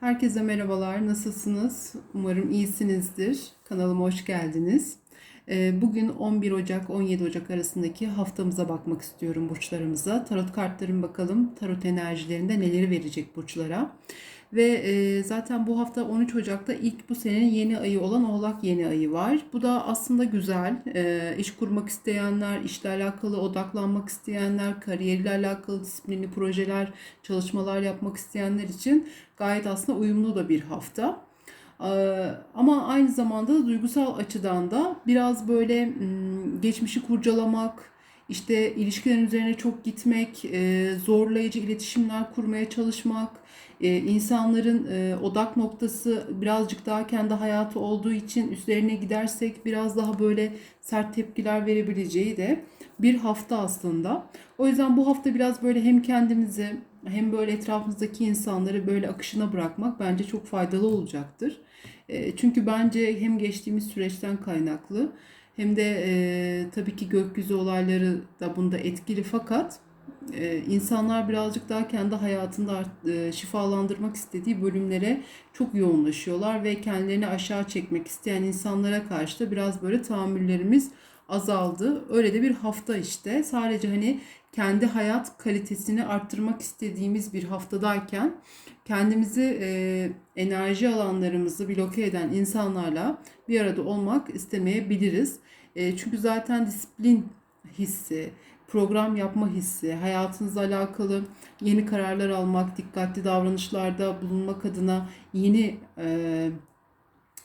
Herkese merhabalar. Nasılsınız? Umarım iyisinizdir. Kanalıma hoş geldiniz. Ee, Bugün 11 Ocak 17 Ocak arasındaki haftamıza bakmak istiyorum burçlarımıza. Tarot kartlarım bakalım tarot enerjilerinde neleri verecek burçlara. Ve e, zaten bu hafta 13 Ocak'ta ilk bu senenin yeni ayı olan Oğlak yeni ayı var. Bu da aslında güzel. E, iş kurmak isteyenler, işle alakalı odaklanmak isteyenler, kariyeriyle alakalı disiplinli projeler, çalışmalar yapmak isteyenler için gayet aslında uyumlu da bir hafta. Ee, Ama aynı zamanda da duygusal açıdan da biraz böyle geçmişi kurcalamak, işte ilişkilerin üzerine çok gitmek, e, zorlayıcı iletişimler kurmaya çalışmak, e, insanların e, odak noktası birazcık daha kendi hayatı olduğu için üstlerine gidersek biraz daha böyle sert tepkiler verebileceği de bir hafta aslında. O yüzden bu hafta biraz böyle hem kendimizi hem böyle etrafımızdaki insanları böyle akışına bırakmak bence çok faydalı olacaktır. Çünkü bence hem geçtiğimiz süreçten kaynaklı hem de e, tabii ki gökyüzü olayları da bunda etkili fakat e, insanlar birazcık daha kendi hayatında e, şifalandırmak istediği bölümlere çok yoğunlaşıyorlar ve kendilerini aşağı çekmek isteyen insanlara karşı da biraz böyle tahammüllerimiz azaldı. Öyle de bir hafta işte. Sadece hani kendi hayat kalitesini arttırmak istediğimiz bir haftadayken kendimizi e, enerji alanlarımızı bloke eden insanlarla bir arada olmak istemeyebiliriz. E, çünkü zaten disiplin hissi, program yapma hissi, hayatınızla alakalı yeni kararlar almak, dikkatli davranışlarda bulunmak adına yeni e,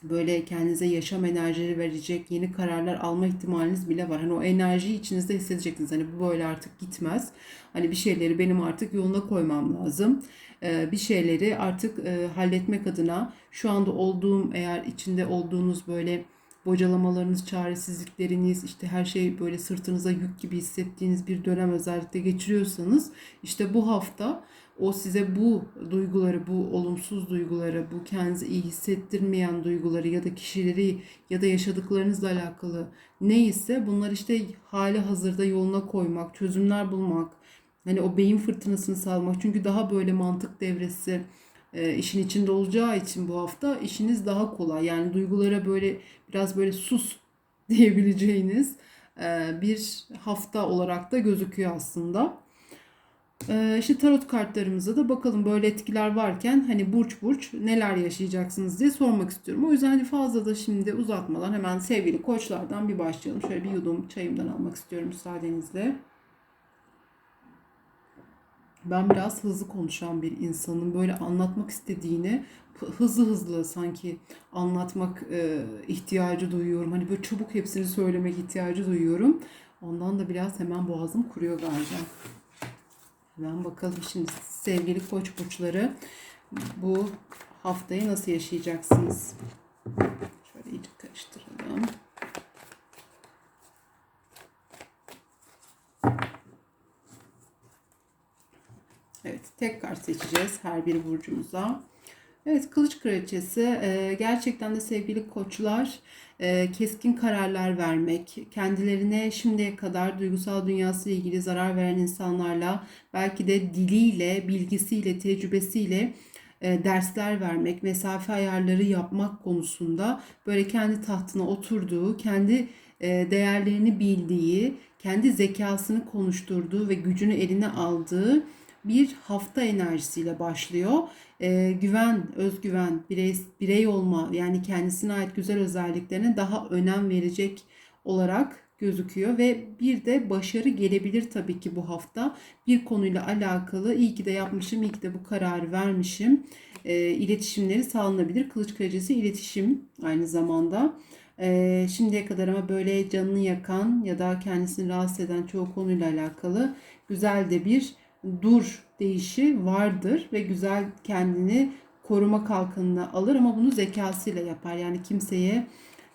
böyle kendinize yaşam enerjileri verecek yeni kararlar alma ihtimaliniz bile var. Hani o enerjiyi içinizde hissedeceksiniz. Hani bu böyle artık gitmez. Hani bir şeyleri benim artık yoluna koymam lazım. Ee, bir şeyleri artık e, halletmek adına şu anda olduğum eğer içinde olduğunuz böyle bocalamalarınız, çaresizlikleriniz, işte her şey böyle sırtınıza yük gibi hissettiğiniz bir dönem özellikle geçiriyorsanız işte bu hafta o size bu duyguları, bu olumsuz duyguları, bu kendinizi iyi hissettirmeyen duyguları ya da kişileri ya da yaşadıklarınızla alakalı neyse bunlar işte hali hazırda yoluna koymak, çözümler bulmak, hani o beyin fırtınasını salmak. Çünkü daha böyle mantık devresi e, işin içinde olacağı için bu hafta işiniz daha kolay. Yani duygulara böyle biraz böyle sus diyebileceğiniz e, bir hafta olarak da gözüküyor aslında. Ee, işte tarot kartlarımıza da bakalım böyle etkiler varken hani burç burç neler yaşayacaksınız diye sormak istiyorum. O yüzden hani fazla da şimdi uzatmadan hemen sevgili koçlardan bir başlayalım. Şöyle bir yudum çayımdan almak istiyorum müsaadenizle. Ben biraz hızlı konuşan bir insanım. Böyle anlatmak istediğini hı- hızlı hızlı sanki anlatmak e, ihtiyacı duyuyorum. Hani böyle çabuk hepsini söylemek ihtiyacı duyuyorum. Ondan da biraz hemen boğazım kuruyor galiba. Hemen bakalım şimdi sevgili koç burçları bu haftayı nasıl yaşayacaksınız? Şöyle iyice karıştıralım. Evet tek kart seçeceğiz her bir burcumuza. Evet kılıç kraliçesi e, gerçekten de sevgili koçlar keskin kararlar vermek, kendilerine şimdiye kadar duygusal dünyası ile ilgili zarar veren insanlarla belki de diliyle, bilgisiyle, tecrübesiyle e, dersler vermek, mesafe ayarları yapmak konusunda böyle kendi tahtına oturduğu, kendi e, değerlerini bildiği, kendi zekasını konuşturduğu ve gücünü eline aldığı bir hafta enerjisiyle başlıyor. Ee, güven, özgüven, birey, birey olma yani kendisine ait güzel özelliklerine daha önem verecek olarak gözüküyor ve bir de başarı gelebilir tabii ki bu hafta. Bir konuyla alakalı iyi ki de yapmışım, iyi ki de bu kararı vermişim. Ee, iletişimleri sağlanabilir. Kılıç Kraliçesi iletişim aynı zamanda. Ee, şimdiye kadar ama böyle canını yakan ya da kendisini rahatsız eden çoğu konuyla alakalı güzel de bir dur deyişi vardır ve güzel kendini koruma kalkanına alır ama bunu zekasıyla yapar. Yani kimseye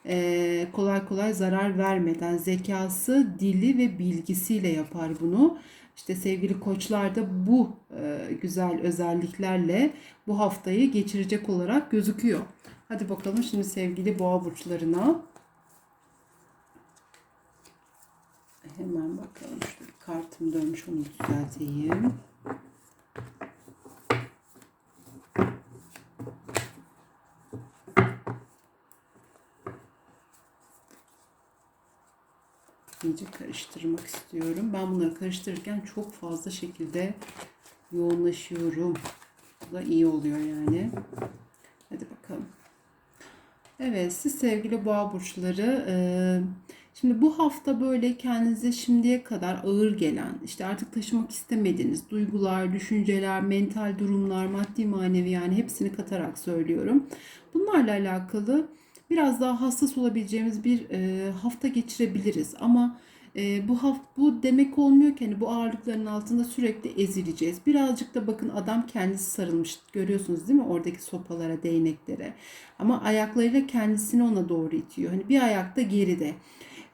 e, kolay kolay zarar vermeden zekası, dili ve bilgisiyle yapar bunu. İşte sevgili koçlar da bu e, güzel özelliklerle bu haftayı geçirecek olarak gözüküyor. Hadi bakalım şimdi sevgili boğa burçlarına. hemen bakalım. Şurada kartım dönmüş onu düzelteyim. iyice karıştırmak istiyorum. Ben bunları karıştırırken çok fazla şekilde yoğunlaşıyorum. Bu da iyi oluyor yani. Hadi bakalım. Evet siz sevgili boğa burçları... E şimdi bu hafta böyle kendinize şimdiye kadar ağır gelen işte artık taşımak istemediğiniz duygular, düşünceler, mental durumlar, maddi manevi yani hepsini katarak söylüyorum. Bunlarla alakalı biraz daha hassas olabileceğimiz bir e, hafta geçirebiliriz ama e, bu hafta bu demek olmuyor ki hani bu ağırlıkların altında sürekli ezileceğiz. Birazcık da bakın adam kendisi sarılmış. Görüyorsunuz değil mi? Oradaki sopalara, değneklere. Ama ayaklarıyla kendisini ona doğru itiyor. Hani bir ayakta geride.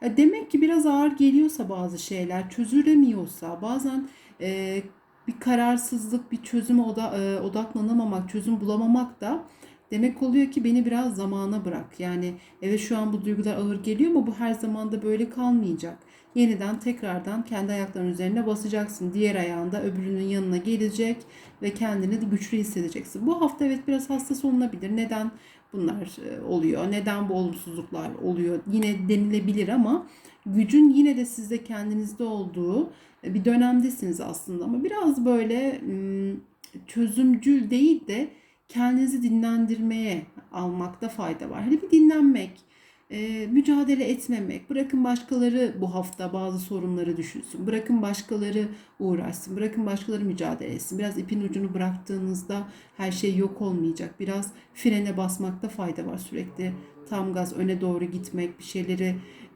Ya demek ki biraz ağır geliyorsa bazı şeyler, çözülemiyorsa, bazen e, bir kararsızlık, bir çözüme oda, e, odaklanamamak, çözüm bulamamak da demek oluyor ki beni biraz zamana bırak. Yani evet şu an bu duygular ağır geliyor ama bu her zaman da böyle kalmayacak yeniden tekrardan kendi ayaklarının üzerine basacaksın. Diğer ayağında öbürünün yanına gelecek ve kendini güçlü hissedeceksin. Bu hafta evet biraz hassas olunabilir. Neden bunlar e, oluyor? Neden bu olumsuzluklar oluyor? Yine denilebilir ama gücün yine de sizde kendinizde olduğu e, bir dönemdesiniz aslında ama biraz böyle çözümcül değil de kendinizi dinlendirmeye almakta fayda var. Hani bir dinlenmek, e, mücadele etmemek. Bırakın başkaları bu hafta bazı sorunları düşünsün. Bırakın başkaları uğraşsın. Bırakın başkaları mücadele etsin. Biraz ipin ucunu bıraktığınızda her şey yok olmayacak. Biraz frene basmakta fayda var. Sürekli tam gaz öne doğru gitmek, bir şeyleri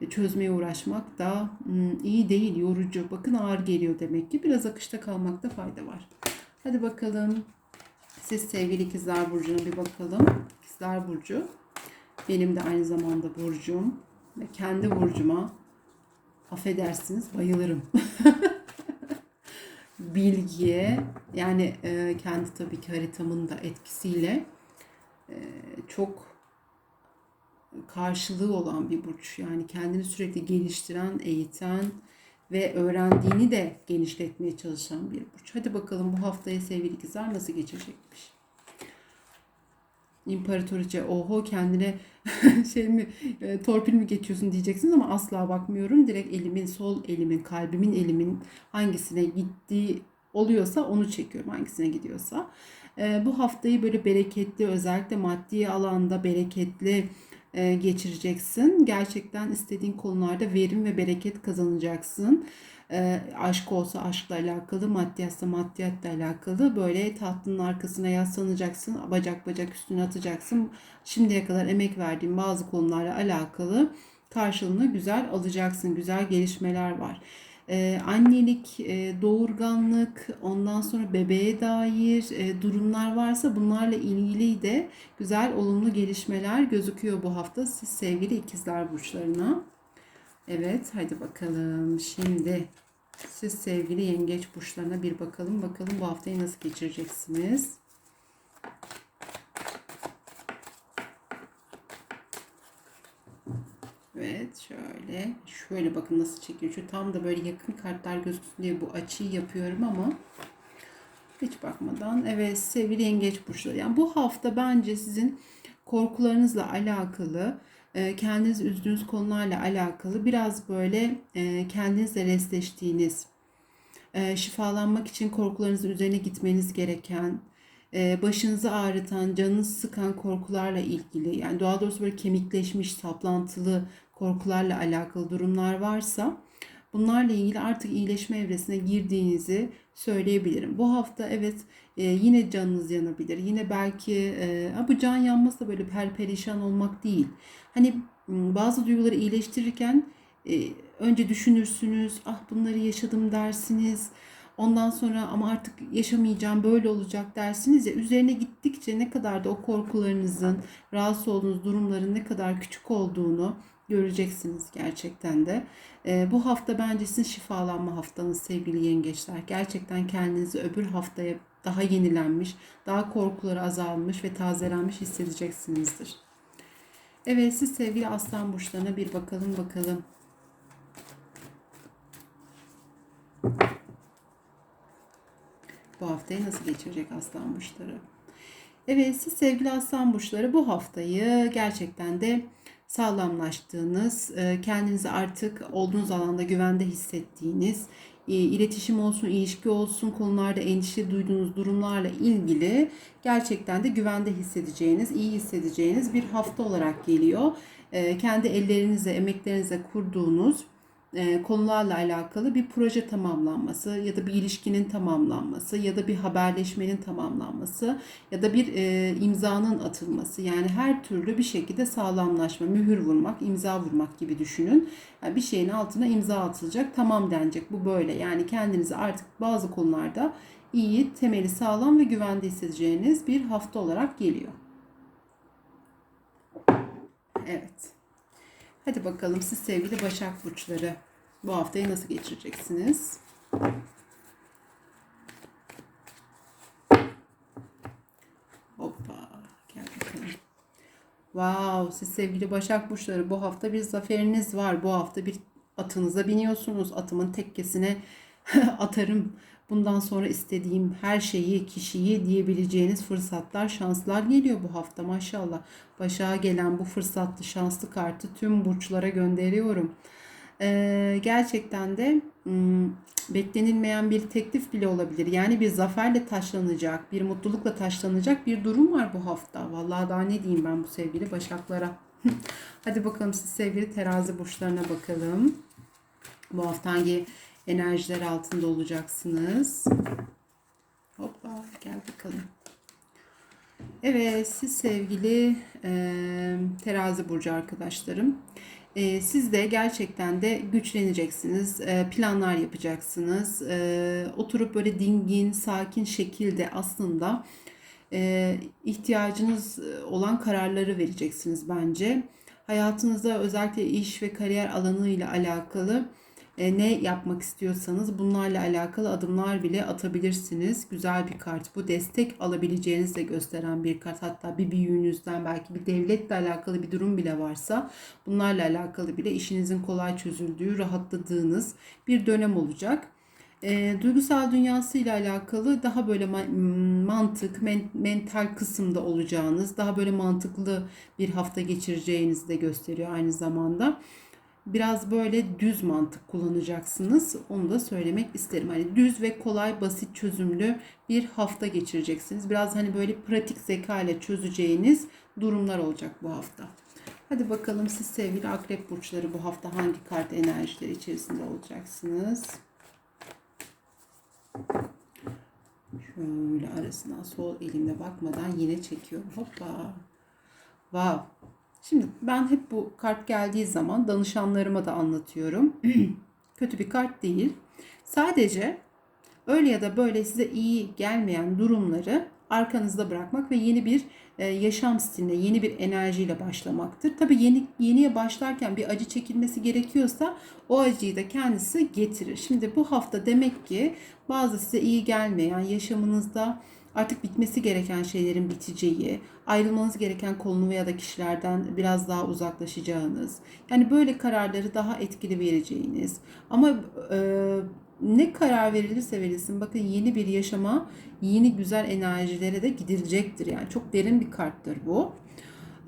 çözmeye uğraşmak da hmm, iyi değil, yorucu. Bakın ağır geliyor demek ki. Biraz akışta kalmakta fayda var. Hadi bakalım. Siz sevgili ikizler burcuna bir bakalım. İkizler burcu benim de aynı zamanda burcum ve kendi burcuma affedersiniz bayılırım. Bilgiye yani e, kendi tabii ki haritamın da etkisiyle e, çok karşılığı olan bir burç. Yani kendini sürekli geliştiren, eğiten ve öğrendiğini de genişletmeye çalışan bir burç. Hadi bakalım bu haftayı sevgili ikizler nasıl geçecekmiş. İmparatoriçe oho kendine şey mi e, torpil mi geçiyorsun diyeceksiniz ama asla bakmıyorum. Direkt elimin sol elimin kalbimin elimin hangisine gittiği oluyorsa onu çekiyorum hangisine gidiyorsa. E, bu haftayı böyle bereketli özellikle maddi alanda bereketli geçireceksin. Gerçekten istediğin konularda verim ve bereket kazanacaksın e, aşk olsa aşkla alakalı, maddiyatsa maddiyatla alakalı böyle tahtının arkasına yaslanacaksın, bacak bacak üstüne atacaksın. Şimdiye kadar emek verdiğin bazı konularla alakalı karşılığını güzel alacaksın. Güzel gelişmeler var. Ee, annelik, e, doğurganlık, ondan sonra bebeğe dair e, durumlar varsa bunlarla ilgili de güzel olumlu gelişmeler gözüküyor bu hafta siz sevgili ikizler burçlarına. Evet hadi bakalım. Şimdi siz sevgili yengeç burçlarına bir bakalım. Bakalım bu haftayı nasıl geçireceksiniz? Evet şöyle. Şöyle bakın nasıl çekiyor. Şu tam da böyle yakın kartlar gözüksün diye bu açıyı yapıyorum ama hiç bakmadan. Evet sevgili yengeç burçları. Yani bu hafta bence sizin korkularınızla alakalı e, kendiniz üzdüğünüz konularla alakalı biraz böyle e, kendinizle restleştiğiniz, e, şifalanmak için korkularınızın üzerine gitmeniz gereken, başınızı ağrıtan, canınızı sıkan korkularla ilgili yani daha doğrusu böyle kemikleşmiş, saplantılı korkularla alakalı durumlar varsa bunlarla ilgili artık iyileşme evresine girdiğinizi söyleyebilirim. Bu hafta evet yine canınız yanabilir. Yine belki bu can yanması da böyle per perişan olmak değil. Hani bazı duyguları iyileştirirken e, önce düşünürsünüz, ah bunları yaşadım dersiniz. Ondan sonra ama artık yaşamayacağım böyle olacak dersiniz ya üzerine gittikçe ne kadar da o korkularınızın rahatsız olduğunuz durumların ne kadar küçük olduğunu göreceksiniz gerçekten de. E, bu hafta bence sizin şifalanma haftanız sevgili yengeçler. Gerçekten kendinizi öbür haftaya daha yenilenmiş, daha korkuları azalmış ve tazelenmiş hissedeceksinizdir. Evet siz sevgili aslan burçlarına bir bakalım bakalım. Bu haftayı nasıl geçirecek aslan burçları? Evet siz sevgili aslan burçları bu haftayı gerçekten de sağlamlaştığınız, e, kendinizi artık olduğunuz alanda güvende hissettiğiniz, e, iletişim olsun, ilişki olsun konularda endişe duyduğunuz durumlarla ilgili gerçekten de güvende hissedeceğiniz, iyi hissedeceğiniz bir hafta olarak geliyor. E, kendi ellerinizle, emeklerinizle kurduğunuz e, konularla alakalı bir proje tamamlanması ya da bir ilişkinin tamamlanması ya da bir haberleşmenin tamamlanması ya da bir e, imzanın atılması yani her türlü bir şekilde sağlamlaşma, mühür vurmak, imza vurmak gibi düşünün. Yani bir şeyin altına imza atılacak, tamam denecek. Bu böyle. Yani kendinizi artık bazı konularda iyi, temeli sağlam ve güvende hissedeceğiniz bir hafta olarak geliyor. Evet. Hadi bakalım siz sevgili Başak Burçları bu haftayı nasıl geçireceksiniz? Hoppa gel bakalım. Wow siz sevgili Başak Burçları bu hafta bir zaferiniz var. Bu hafta bir atınıza biniyorsunuz. Atımın tekkesine atarım. Bundan sonra istediğim her şeyi, kişiyi diyebileceğiniz fırsatlar, şanslar geliyor bu hafta maşallah. Başak'a gelen bu fırsatlı, şanslı kartı tüm burçlara gönderiyorum. Ee, gerçekten de hmm, beklenilmeyen bir teklif bile olabilir. Yani bir zaferle taşlanacak, bir mutlulukla taşlanacak bir durum var bu hafta. Vallahi daha ne diyeyim ben bu sevgili Başaklara. Hadi bakalım siz sevgili terazi burçlarına bakalım. Bu hafta hangi enerjiler altında olacaksınız? Hoppa gel bakalım. Evet siz sevgili e, terazi burcu arkadaşlarım. E, siz de gerçekten de güçleneceksiniz. E, planlar yapacaksınız. E, oturup böyle dingin, sakin şekilde aslında e, ihtiyacınız olan kararları vereceksiniz bence. Hayatınızda özellikle iş ve kariyer alanı ile alakalı e, ne yapmak istiyorsanız bunlarla alakalı adımlar bile atabilirsiniz. Güzel bir kart. Bu destek alabileceğinizi de gösteren bir kart. Hatta bir büyüğünüzden belki bir devletle alakalı bir durum bile varsa bunlarla alakalı bile işinizin kolay çözüldüğü, rahatladığınız bir dönem olacak. E, duygusal dünyası ile alakalı daha böyle mantık, men, mental kısımda olacağınız, daha böyle mantıklı bir hafta geçireceğinizi de gösteriyor aynı zamanda biraz böyle düz mantık kullanacaksınız. Onu da söylemek isterim. Hani düz ve kolay, basit çözümlü bir hafta geçireceksiniz. Biraz hani böyle pratik zeka ile çözeceğiniz durumlar olacak bu hafta. Hadi bakalım siz sevgili akrep burçları bu hafta hangi kart enerjileri içerisinde olacaksınız? Şöyle arasına sol elimle bakmadan yine çekiyorum. Hoppa. Wow. Şimdi ben hep bu kart geldiği zaman danışanlarıma da anlatıyorum. Kötü bir kart değil. Sadece öyle ya da böyle size iyi gelmeyen durumları arkanızda bırakmak ve yeni bir e, yaşam stiline, yeni bir enerjiyle başlamaktır. Tabii yeni yeniye başlarken bir acı çekilmesi gerekiyorsa o acıyı da kendisi getirir. Şimdi bu hafta demek ki bazı size iyi gelmeyen yaşamınızda artık bitmesi gereken şeylerin biteceği, ayrılmanız gereken konu veya da kişilerden biraz daha uzaklaşacağınız, yani böyle kararları daha etkili vereceğiniz ama e, ne karar verilirse verilsin bakın yeni bir yaşama, yeni güzel enerjilere de gidilecektir. Yani çok derin bir karttır bu.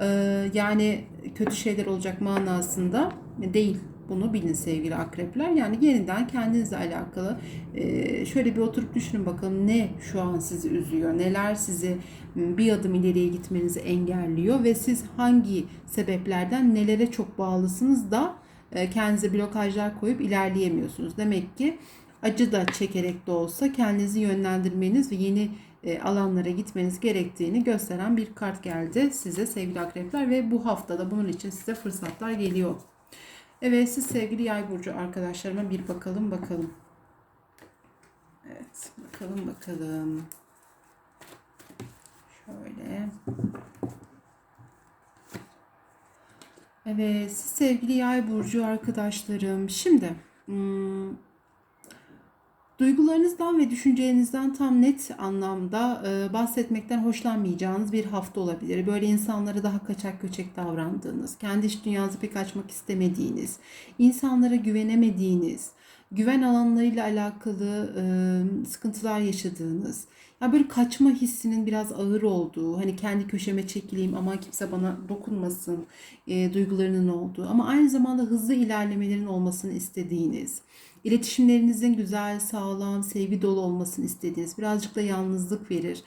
Ee, yani kötü şeyler olacak manasında değil. Bunu bilin sevgili akrepler. Yani yeniden kendinizle alakalı e, şöyle bir oturup düşünün bakalım ne şu an sizi üzüyor, neler sizi bir adım ileriye gitmenizi engelliyor ve siz hangi sebeplerden nelere çok bağlısınız da e, kendinize blokajlar koyup ilerleyemiyorsunuz. Demek ki acı da çekerek de olsa kendinizi yönlendirmeniz ve yeni e, alanlara gitmeniz gerektiğini gösteren bir kart geldi size sevgili akrepler ve bu haftada bunun için size fırsatlar geliyor. Evet siz sevgili yay burcu arkadaşlarıma bir bakalım bakalım. Evet bakalım bakalım. Şöyle. Evet siz sevgili yay burcu arkadaşlarım. Şimdi hmm, Duygularınızdan ve düşüncelerinizden tam net anlamda e, bahsetmekten hoşlanmayacağınız bir hafta olabilir. Böyle insanlara daha kaçak göçek davrandığınız, kendi iş dünyanızı pek açmak istemediğiniz, insanlara güvenemediğiniz, güven alanlarıyla alakalı e, sıkıntılar yaşadığınız, Ya böyle kaçma hissinin biraz ağır olduğu, hani kendi köşeme çekileyim ama kimse bana dokunmasın e, duygularının olduğu ama aynı zamanda hızlı ilerlemelerin olmasını istediğiniz, iletişimlerinizin güzel, sağlam, sevgi dolu olmasını istediğiniz, birazcık da yalnızlık verir.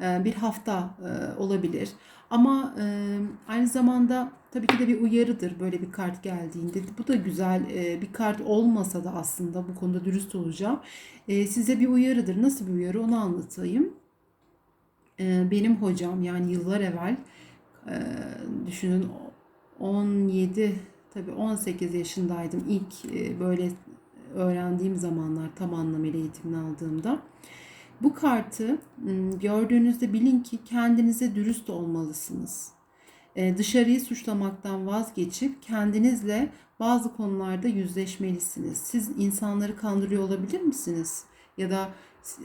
E, bir hafta e, olabilir. Ama e, aynı zamanda tabii ki de bir uyarıdır böyle bir kart geldiğinde. Bu da güzel bir kart olmasa da aslında bu konuda dürüst olacağım. Size bir uyarıdır. Nasıl bir uyarı onu anlatayım. Benim hocam yani yıllar evvel düşünün 17 tabii 18 yaşındaydım ilk böyle öğrendiğim zamanlar tam anlamıyla eğitimini aldığımda. Bu kartı gördüğünüzde bilin ki kendinize dürüst olmalısınız. Dışarıyı suçlamaktan vazgeçip kendinizle bazı konularda yüzleşmelisiniz. Siz insanları kandırıyor olabilir misiniz? Ya da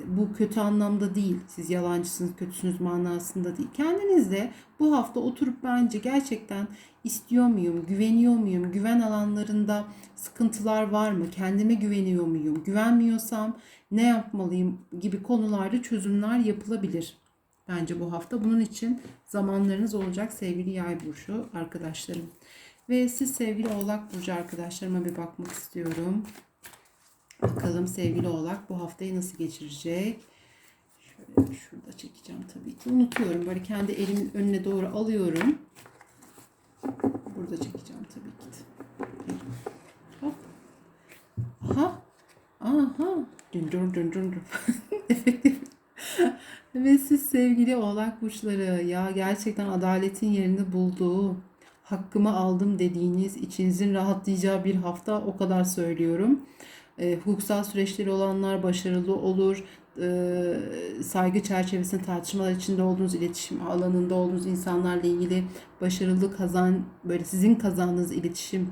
bu kötü anlamda değil. Siz yalancısınız, kötüsünüz manasında değil. Kendinizle bu hafta oturup bence gerçekten istiyor muyum, güveniyor muyum, güven alanlarında sıkıntılar var mı, kendime güveniyor muyum, güvenmiyorsam ne yapmalıyım gibi konularda çözümler yapılabilir. Bence bu hafta bunun için zamanlarınız olacak sevgili yay burcu arkadaşlarım. Ve siz sevgili oğlak burcu arkadaşlarıma bir bakmak istiyorum. Bakalım sevgili oğlak bu haftayı nasıl geçirecek? Şöyle şurada çekeceğim tabii ki. Unutuyorum. Böyle kendi elimin önüne doğru alıyorum. Burada çekeceğim tabii ki. Hop. Aha. Aha. Dün dün dün dün dün. Ve siz sevgili oğlak burçları ya gerçekten adaletin yerini bulduğu, hakkımı aldım dediğiniz, içinizin rahatlayacağı bir hafta o kadar söylüyorum. E, hukuksal süreçleri olanlar başarılı olur. E, saygı çerçevesinde tartışmalar içinde olduğunuz, iletişim alanında olduğunuz insanlarla ilgili başarılı kazan, böyle sizin kazandığınız iletişim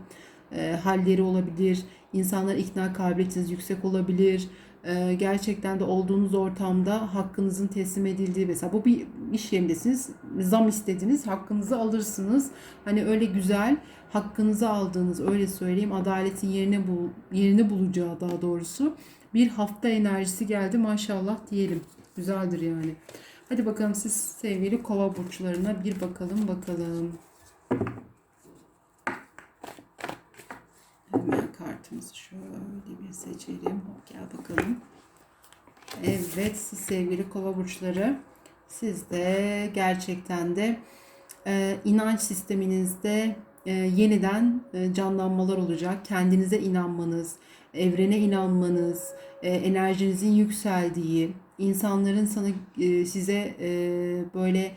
e, halleri olabilir. İnsanlar ikna kabiliyetiniz yüksek olabilir e, gerçekten de olduğunuz ortamda hakkınızın teslim edildiği mesela bu bir iş yerindesiniz zam istediniz hakkınızı alırsınız. Hani öyle güzel hakkınızı aldığınız öyle söyleyeyim adaletin yerine bul, yerini bulacağı daha doğrusu bir hafta enerjisi geldi maşallah diyelim. Güzeldir yani. Hadi bakalım siz sevgili kova burçlarına bir bakalım bakalım. Hemen kartımızı şöyle bir seçelim. Gel bakalım. Evet siz sevgili kova burçları siz de gerçekten de e, inanç sisteminizde e, yeniden e, canlanmalar olacak. Kendinize inanmanız, evrene inanmanız, e, enerjinizin yükseldiği, insanların sana e, size e, böyle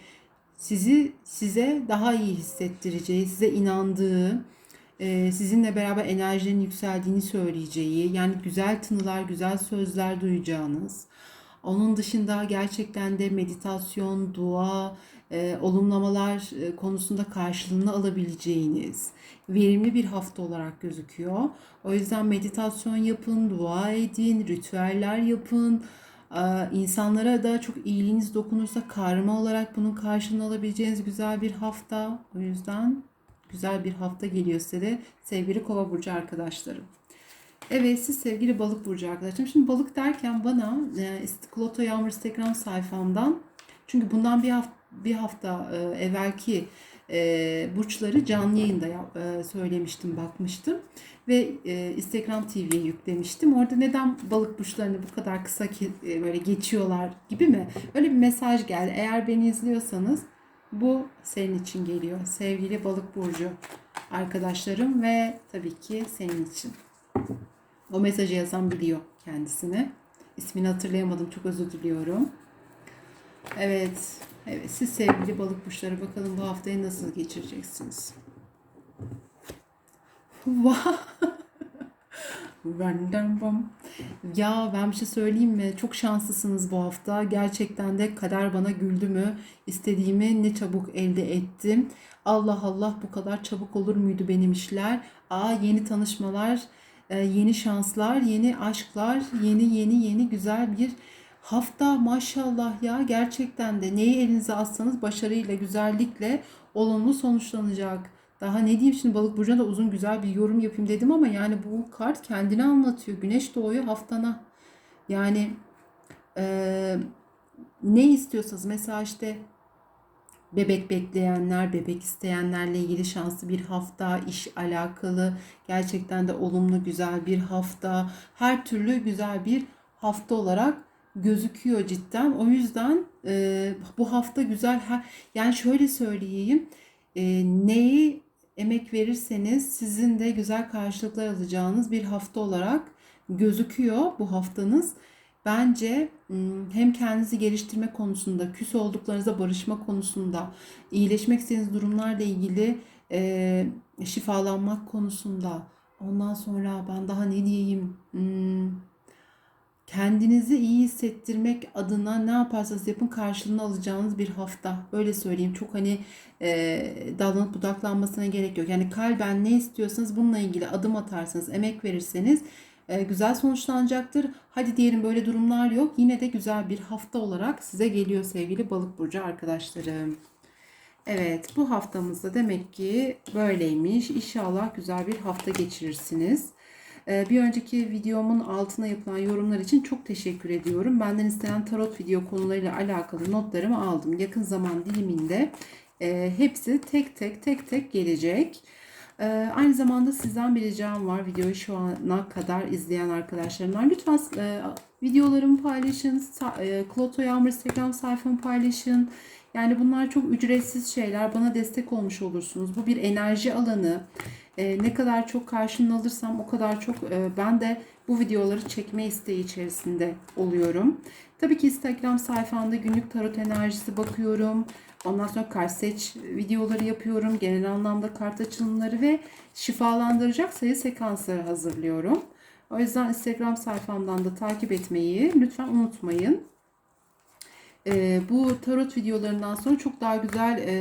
sizi size daha iyi hissettireceği, size inandığı, sizinle beraber enerjinin yükseldiğini söyleyeceği, yani güzel tınılar, güzel sözler duyacağınız. Onun dışında gerçekten de meditasyon, dua, e, olumlamalar e, konusunda karşılığını alabileceğiniz verimli bir hafta olarak gözüküyor. O yüzden meditasyon yapın, dua edin, ritüeller yapın. E, insanlara da çok iyiliğiniz dokunursa karma olarak bunun karşılığını alabileceğiniz güzel bir hafta. O yüzden güzel bir hafta geliyor size de sevgili kova burcu arkadaşlarım. Evet siz sevgili balık burcu arkadaşlarım. Şimdi balık derken bana e, Kloto Yağmur Instagram sayfamdan çünkü bundan bir hafta, bir hafta e, evvelki e, burçları canlı yayında e, söylemiştim, bakmıştım ve e, Instagram TV'ye yüklemiştim. Orada neden balık burçlarını bu kadar kısa ki, e, böyle geçiyorlar gibi mi? Öyle bir mesaj geldi. Eğer beni izliyorsanız bu senin için geliyor. Sevgili balık burcu arkadaşlarım ve tabii ki senin için. O mesajı yazan biliyor kendisini. İsmini hatırlayamadım. Çok özür diliyorum. Evet. Evet. Siz sevgili balık burçları bakalım bu haftayı nasıl geçireceksiniz? Vah! Random. Ya ben bir şey söyleyeyim mi? Çok şanslısınız bu hafta. Gerçekten de kader bana güldü mü? İstediğimi ne çabuk elde ettim. Allah Allah bu kadar çabuk olur muydu benim işler? Aa yeni tanışmalar, e, yeni şanslar, yeni aşklar, yeni yeni yeni güzel bir hafta maşallah ya gerçekten de neyi elinize alsanız başarıyla, güzellikle olumlu sonuçlanacak. Daha ne diyeyim şimdi balık burcuna da uzun güzel bir yorum yapayım dedim ama yani bu kart kendini anlatıyor. Güneş doğuyor haftana. Yani e, ne istiyorsanız mesela işte bebek bekleyenler, bebek isteyenlerle ilgili şanslı bir hafta, iş alakalı gerçekten de olumlu güzel bir hafta, her türlü güzel bir hafta olarak gözüküyor cidden. O yüzden e, bu hafta güzel. Her, yani şöyle söyleyeyim, e, neyi emek verirseniz sizin de güzel karşılıklar alacağınız bir hafta olarak gözüküyor bu haftanız. Bence hem kendinizi geliştirme konusunda, küs olduklarınızda barışma konusunda, iyileşmek istediğiniz durumlarla ilgili e, şifalanmak konusunda, ondan sonra ben daha ne diyeyim, Hmm, kendinizi iyi hissettirmek adına ne yaparsanız yapın karşılığını alacağınız bir hafta. Öyle söyleyeyim. Çok hani e, dallanıp budaklanmasına gerek yok. Yani kalben ne istiyorsanız bununla ilgili adım atarsanız, emek verirseniz e, güzel sonuçlanacaktır. Hadi diyelim böyle durumlar yok. Yine de güzel bir hafta olarak size geliyor sevgili balık burcu arkadaşlarım. Evet, bu haftamızda demek ki böyleymiş. İnşallah güzel bir hafta geçirirsiniz. Ee, Bir önceki videomun altına yapılan yorumlar için çok teşekkür ediyorum. Benden istenen tarot video konularıyla alakalı notlarımı aldım. Yakın zaman diliminde e, hepsi tek tek tek tek gelecek. Ee, Aynı zamanda sizden bir ricam var. Videoyu şu ana kadar izleyen arkadaşlarımdan. Lütfen e, videolarımı paylaşın. E, Kloto Yağmur Instagram sayfamı paylaşın. Yani bunlar çok ücretsiz şeyler. Bana destek olmuş olursunuz. Bu bir enerji alanı. E, ne kadar çok karşılığını alırsam o kadar çok e, ben de bu videoları çekme isteği içerisinde oluyorum. Tabii ki Instagram sayfamda günlük tarot enerjisi bakıyorum. Ondan sonra kart seç videoları yapıyorum. Genel anlamda kart açılımları ve şifalandıracak sayı sekansları hazırlıyorum. O yüzden Instagram sayfamdan da takip etmeyi lütfen unutmayın. Ee, bu tarot videolarından sonra çok daha güzel e,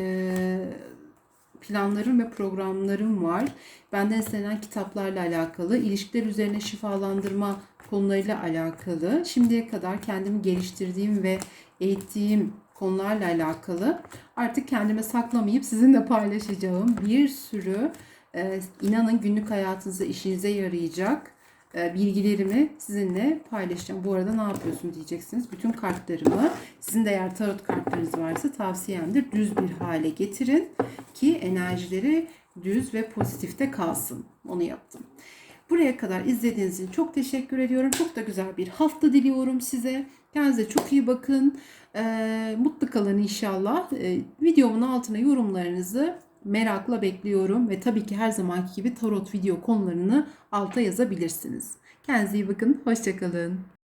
planlarım ve programlarım var. Benden istenen kitaplarla alakalı, ilişkiler üzerine şifalandırma konularıyla alakalı, şimdiye kadar kendimi geliştirdiğim ve eğittiğim konularla alakalı artık kendime saklamayıp sizinle paylaşacağım bir sürü e, inanın günlük hayatınızda işinize yarayacak e, bilgilerimi sizinle paylaşacağım. Bu arada ne yapıyorsun diyeceksiniz. Bütün kartlarımı sizin de eğer tarot kartlarınız varsa tavsiyemdir düz bir hale getirin ki enerjileri düz ve pozitifte kalsın. Onu yaptım. Buraya kadar izlediğiniz için çok teşekkür ediyorum. Çok da güzel bir hafta diliyorum size. Kendinize çok iyi bakın. Ee, mutlu kalın inşallah. Ee, videomun altına yorumlarınızı merakla bekliyorum. Ve tabii ki her zamanki gibi tarot video konularını alta yazabilirsiniz. Kendinize iyi bakın. Hoşçakalın.